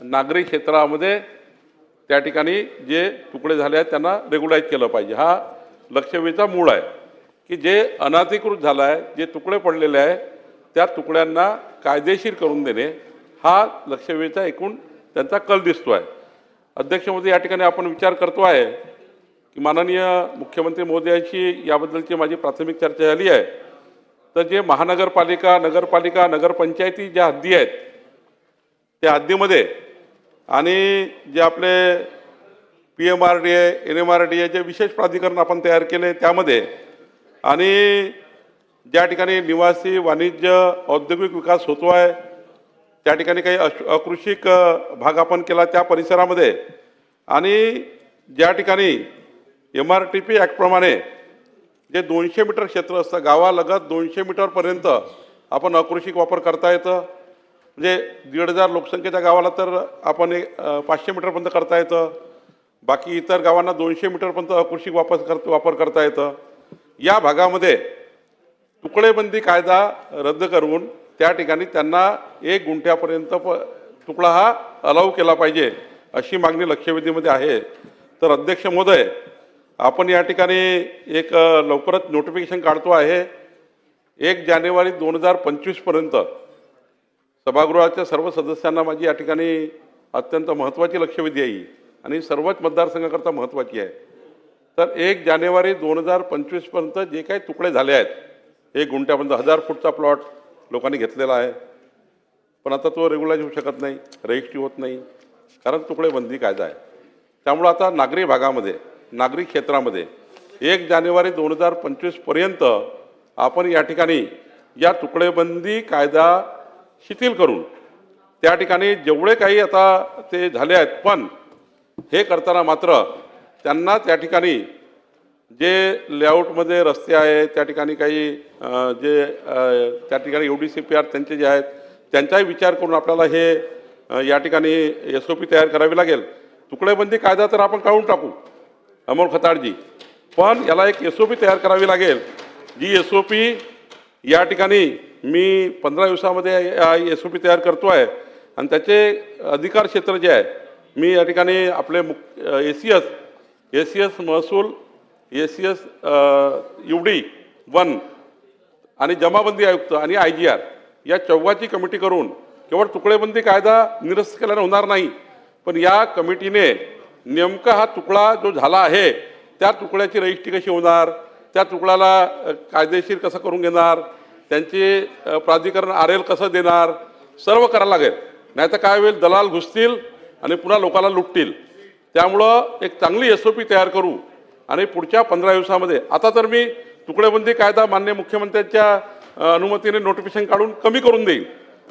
नागरी क्षेत्रामध्ये त्या ठिकाणी जे तुकडे झाले आहेत त्यांना रेग्युलाईज केलं पाहिजे. हा लक्षवेधीचा मूळ आहे की जे अनाधिकृत झालं आहे जे तुकडे पडलेले आहे त्या तुकड्यांना कायदेशीर करून देणे हा लक्षवेधीचा एकूण त्यांचा कल दिसतो आहे अध्यक्ष मोदी या ठिकाणी आपण विचार करतो आहे की माननीय मुख्यमंत्री मोदयांशी याबद्दलची माझी प्राथमिक चर्चा झाली आहे. तर जे महानगरपालिका नगरपालिका नगरपंचायती ज्या हद्दी आहेत त्या हद्दीमध्ये आणि जे आपले P M R D A N M R D A जे विशेष प्राधिकरण आपण तयार केले त्यामध्ये आणि ज्या ठिकाणी निवासी वाणिज्य औद्योगिक विकास होतो आहे त्या ठिकाणी काही अश अकृषिक भाग आपण केला त्या परिसरामध्ये आणि ज्या ठिकाणी एम आर टी पी ॲक्टप्रमाणे जे दोनशे मीटर क्षेत्र असतं गावालगत दोनशे मीटरपर्यंत आपण अकृषिक वापर करता येतं म्हणजे दीड हजार लोकसंख्येच्या गावाला तर आपण एक, पाचशे मीटरपर्यंत करता येतं. बाकी इतर गावांना दोनशे मीटरपर्यंत अकृषिक वापर कर वापर करता येतं. या भागामध्ये तुकडेबंदी कायदा रद्द करून त्या ठिकाणी त्यांना एक गुंठ्यापर्यंत प तुकडा हा अलाव केला पाहिजे अशी मागणी लक्षवेधीमध्ये आहे. तर अध्यक्ष महोदय आपण या ठिकाणी एक लवकरच नोटिफिकेशन काढतो आहे. एक जानेवारी दोन हजार पंचवीसपर्यंत सभागृहाच्या सर्व सदस्यांना माझी या ठिकाणी अत्यंत महत्त्वाची लक्षवेधी आहे. आणि सर्वच मतदारसंघाकरता महत्त्वाची आहे. तर एक जानेवारी दोन हजार पंचवीसपर्यंत जे काही तुकडे झाले आहेत एक गुंठ्यापर्यंत हजार फूटचा प्लॉट लोकांनी घेतलेला आहे. पण आता तो रेग्युलाइज होऊ शकत नाही रजिस्ट्री होत नाही. कारण तुकडेबंदी कायदा आहे. त्यामुळं आता नागरी भागामध्ये नागरी क्षेत्रामध्ये एक जानेवारी दोन हजार पंचवीसपर्यंत आपण या ठिकाणी या तुकडेबंदी कायदा शिथिल करून. त्या ठिकाणी जेवढे काही आता ते झाले आहेत पण हे करताना मात्र त्यांना त्या ठिकाणी जे लेआउटमध्ये रस्ते आहेत त्या ठिकाणी काही जे त्या ठिकाणी U D C P R त्यांचे जे आहेत त्यांचाही विचार करून आपल्याला हे या ठिकाणी एस ओ पी तयार करावी लागेल. तुकडेबंदी कायदा तर आपण काढून टाकू अमोल खताळजी पण याला एक एस ओ पी तयार करावी लागेल जी एस ओ पी या ठिकाणी मी पंधरा दिवसामध्ये एस ओ पी तयार करतो आहे आणि त्याचे अधिकार क्षेत्र जे आहे मी या ठिकाणी आपले मुख A C S A C S महसूल A C S U D one आणि जमाबंदी आयुक्त आणि आय जी आर या चौघाची कमिटी करून केवळ तुकडेबंदी कायदा निरस्त केल्याने होणार नाही पण या कमिटीने नेमका हा तुकडा जो झाला आहे त्या तुकड्याची रजिस्ट्री कशी होणार? त्या तुकड्याला कायदेशीर कसं करून घेणार त्यांचे प्राधिकरण आर एल कसं देणार सर्व करायला लागेल. नाही तर काय होईल दलाल घुसतील आणि पुन्हा लोकांना लुटतील. त्यामुळं एक चांगली एस ओ पी तयार करू आणि पुढच्या पंधरा दिवसामध्ये आता तर मी तुकडेबंदी कायदा मान्य मुख्यमंत्र्यांच्या अनुमतीने नोटिफिकेशन काढून कमी करून देईल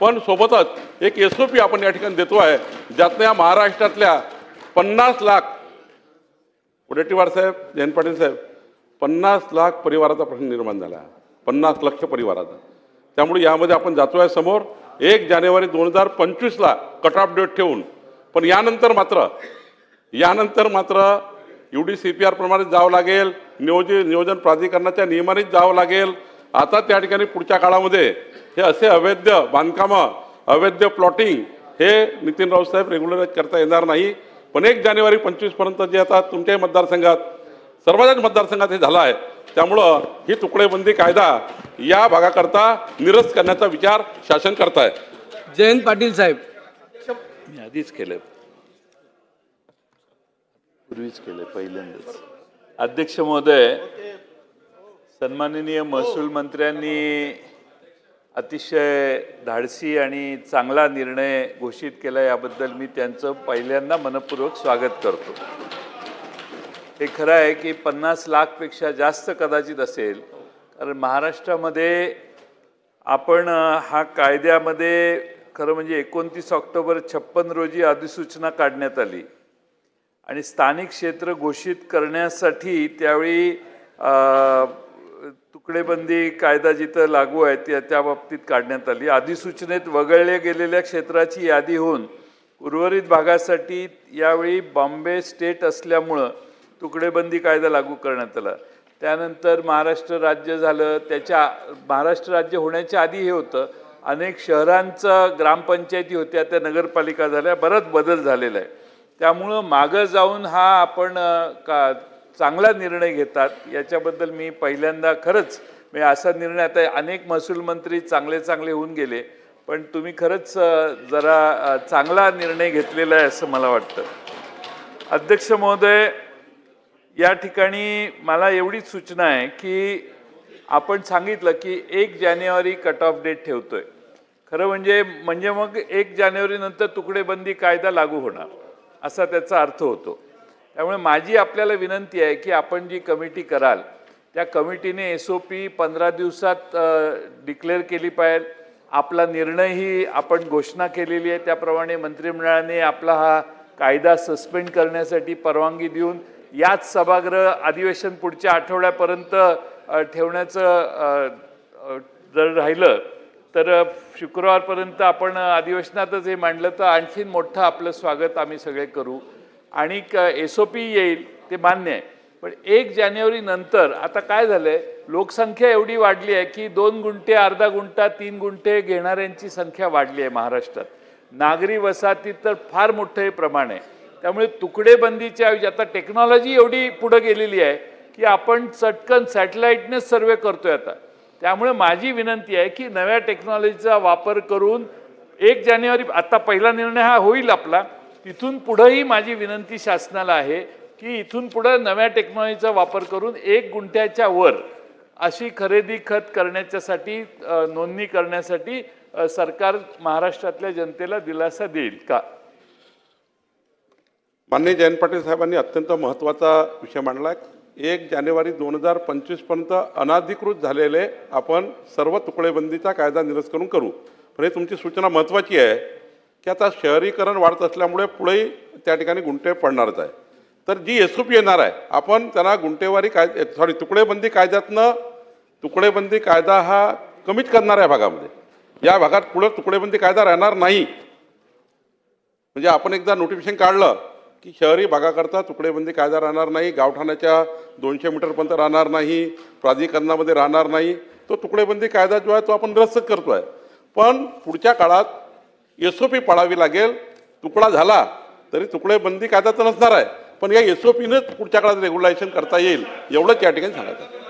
पण सोबतच एक एस ओ पी आपण या ठिकाणी देतो आहे ज्यातनं या महाराष्ट्रातल्या पन्नास लाख वडेट्टीवार साहेब जयंत पाटील साहेब पन्नास लाख परिवाराचा प्रश्न निर्माण झाला. पन्नास लक्ष परिवाराचा. त्यामुळे यामध्ये आपण जातो आहे समोर. एक जानेवारी दोन हजार पंचवीसला कट ऑफ डेट ठेवून. पण यानंतर मात्र यानंतर मात्र यू डी सी पी आरप्रमाणेच जावं लागेल. नियोजित नियोजन प्राधिकरणाच्या नियमानेच जावं लागेल. आता त्या ठिकाणी पुढच्या काळामध्ये हे असे अवैध बांधकामं अवैध प्लॉटिंग हे नितीन राऊत साहेब रेग्युलराईज करता येणार नाही. पण एक जानेवारी पंचवीसपर्यंत जे आता तुमच्याही मतदारसंघात सर्वांच्याच मतदारसंघात हे झालं आहे. त्यामुळं ही तुकडेबंदी कायदा या भागाकरता निरस्त करण्याचा विचार शासन करत आहे जयंत पाटील साहेब. मी आधीच केलं. पूर्वीच केलं पहिल्यांदाच. अध्यक्ष महोदय सन्माननीय महसूल मंत्र्यांनी अतिशय धाडसी आणि चांगला निर्णय घोषित केला याबद्दल मी त्यांचं पहिल्यांदा मनपूर्वक स्वागत करतो. हे खरं आहे की पन्नास लाखपेक्षा जास्त कदाचित असेल. कारण महाराष्ट्रामध्ये आपण हा कायद्यामध्ये खरं म्हणजे एकोणतीस ऑक्टोबर छप्पन रोजी अधिसूचना काढण्यात आली. आणि स्थानिक क्षेत्र घोषित करण्यासाठी त्यावेळी तुकडेबंदी कायदा जिथं लागू आहे त्या त्या बाबतीत काढण्यात आली. अधिसूचनेत वगळल्या गेलेल्या क्षेत्राची यादी होऊन उर्वरित भागासाठी यावेळी बॉम्बे स्टेट असल्यामुळं तुकडेबंदी कायदा लागू करण्यात आला. त्यानंतर महाराष्ट्र राज्य झालं त्याच्या महाराष्ट्र राज्य होण्याच्या आधी हे होतं. अनेक शहरांचं ग्रामपंचायती होत्या त्या नगरपालिका झाल्या बराच बदल झालेला आहे. त्यामुळं मागं जाऊन हा आपण का चांगला निर्णय घेतात याच्याबद्दल मी पहिल्यांदा खरंच म्हणजे असा निर्णय आता अनेक महसूल मंत्री चांगले चांगले होऊन गेले पण तुम्ही खरंच जरा चांगला निर्णय घेतलेला आहे असं मला वाटतं. अध्यक्ष महोदय या ठिकाणी मला एवढीच सूचना आहे की आपण सांगितलं की एक जानेवारी कट ऑफ डेट ठेवतोय. खरं म्हणजे म्हणजे मग एक जानेवारीनंतर तुकडेबंदी कायदा लागू होणार असा त्याचा अर्थ होतो. त्यामुळे माझी आपल्याला विनंती आहे की आपण जी कमिटी कराल त्या कमिटीने एस ओ पी पंधरा दिवसात डिक्लेअर केली पाहिजे. आपला निर्णयही आपण घोषणा केलेली आहे. त्याप्रमाणे मंत्रिमंडळाने आपला हा कायदा सस्पेंड करण्यासाठी परवानगी देऊन याच सभागृह अधिवेशन पुढच्या आठवड्यापर्यंत ठेवण्याचं जर राहिलं तर शुक्रवारपर्यंत आपण अधिवेशनातच हे मांडलं तर आणखीन मोठं आपलं स्वागत आम्ही सगळे करू. आणि एस ओ पी येईल ते मान्य आहे. पण एक जानेवारी नंतर आता काय झालंय? लोकसंख्या एवढी वाढली आहे की दोन गुंठे अर्धा गुंठा तीन गुंठे घेणाऱ्यांची संख्या वाढली आहे महाराष्ट्रात. नागरी वसाहतीत तर फार मोठं हे प्रमाण आहे. त्यामुळे तुकडेबंदीच्या ऐवजी आता टेक्नॉलॉजी एवढी पुढं गेलेली आहे की आपण चटकन सॅटेलाईटनेच सर्वे करतोय आता. त्यामुळे माझी विनंती आहे की नव्या टेक्नॉलॉजीचा वापर करून एक जानेवारी आता पहिला निर्णय हा होईल आपला तिथून पुढंही माझी विनंती शासनाला आहे की इथून पुढं नव्या टेक्नॉलॉजीचा वापर करून एक गुंठ्याच्या वर अशी खरेदी खत करण्याच्यासाठी नोंदणी करण्यासाठी सरकार महाराष्ट्रातल्या जनतेला दिलासा देईल का? माननीय जयंत पाटील साहेबांनी अत्यंत महत्त्वाचा विषय मांडला. एक जानेवारी दोन हजार पंचवीसपर्यंत अनाधिकृत झालेले आपण सर्व तुकडेबंदीचा कायदा निरस्त करून करू. पण हे तुमची सूचना महत्त्वाची आहे की आता शहरीकरण वाढत असल्यामुळे पुढेही त्या ठिकाणी गुंठे पडणारच आहे. तर जी एस ओ पी येणार आहे आपण त्यांना गुंटेवारी काय सॉरी तुकडेबंदी कायद्यातनं तुकडेबंदी कायदा हा कमीच करणार आहे भागामध्ये. या भागात पुढं तुकडेबंदी कायदा राहणार नाही. म्हणजे आपण एकदा नोटिफिकेशन काढलं की शहरी भागाकरता तुकडेबंदी कायदा राहणार नाही गावठाणाच्या दोनशे मीटरपर्यंत राहणार नाही प्राधिकरणामध्ये राहणार नाही. तो तुकडेबंदी कायदा जो आहे तो आपण ग्रस्त करतो आहे पण पुढच्या काळात एस ओ पी पाळावी लागेल. तुकडा झाला तरी तुकडेबंदी कायदा तर नसणार आहे. पण या एस ओ पीनंच पुढच्या काळात रेग्युलेशन करता येईल एवढंच या ठिकाणी सांगायचं आहे.